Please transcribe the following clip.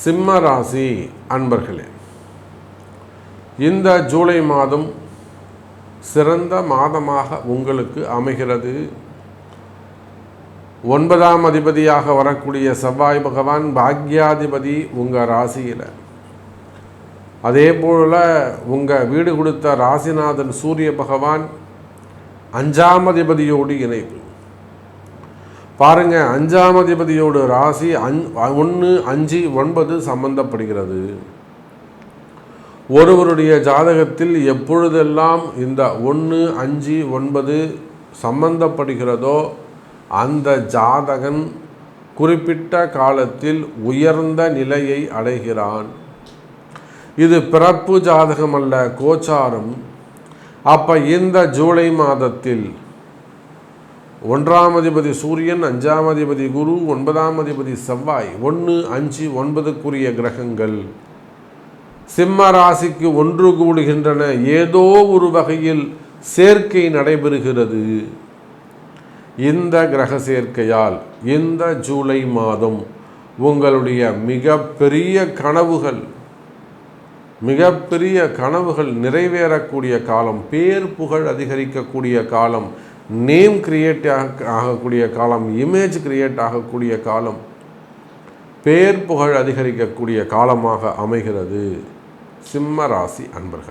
சிம்ம ராசி அன்பர்களே இந்த ஜூலை மாதம் சிறந்த மாதமாக உங்களுக்கு அமைகிறது. ஒன்பதாம் அதிபதியாக வரக்கூடிய செவ்வாய் பகவான் பாக்யாதிபதி உங்கள் ராசியில். அதே போல் உங்கள் வீடு கொடுத்த ராசிநாதன் சூரிய பகவான் அஞ்சாம் அதிபதியோடு இணைவு பாருங்க அஞ்சாம் அதிபதியோட ராசி அஞ் ஒன்று அஞ்சு ஒன்பது சம்பந்தப்படுகிறது. ஒருவருடைய ஜாதகத்தில் எப்பொழுதெல்லாம் இந்த ஒன்று அஞ்சு ஒன்பது சம்பந்தப்படுகிறதோ அந்த ஜாதகன் குறிப்பிட்ட காலத்தில் உயர்ந்த நிலையை அடைகிறான். இது பிறப்பு ஜாதகம் அல்ல கோச்சாரம். அப்போ இந்த ஜூலை மாதத்தில் ஒன்றாம் அதிபதி சூரியன் அஞ்சாம் அதிபதி குரு ஒன்பதாம் அதிபதி செவ்வாய். ஒன்று அஞ்சு ஒன்பதுக்குரிய கிரகங்கள். சிம்ம ராசிக்கு ஒன்று கூடுகின்றன. ஏதோ ஒரு வகையில் சேர்க்கை நடைபெறுகிறது. இந்த கிரக சேர்க்கையால் இந்த ஜூலை மாதம் உங்களுடைய மிகப்பெரிய கனவுகள் மிகப்பெரிய கனவுகள் நிறைவேறக்கூடிய காலம் பேர் புகழ் அதிகரிக்கக்கூடிய காலம் நேம் கிரியேட் ஆகக்கூடிய காலம் இமேஜ் கிரியேட் ஆகக்கூடிய காலம் பேர் புகழ் அதிகரிக்கக்கூடிய காலமாக அமைகிறது. சிம்ம ராசி அன்பர்கள்.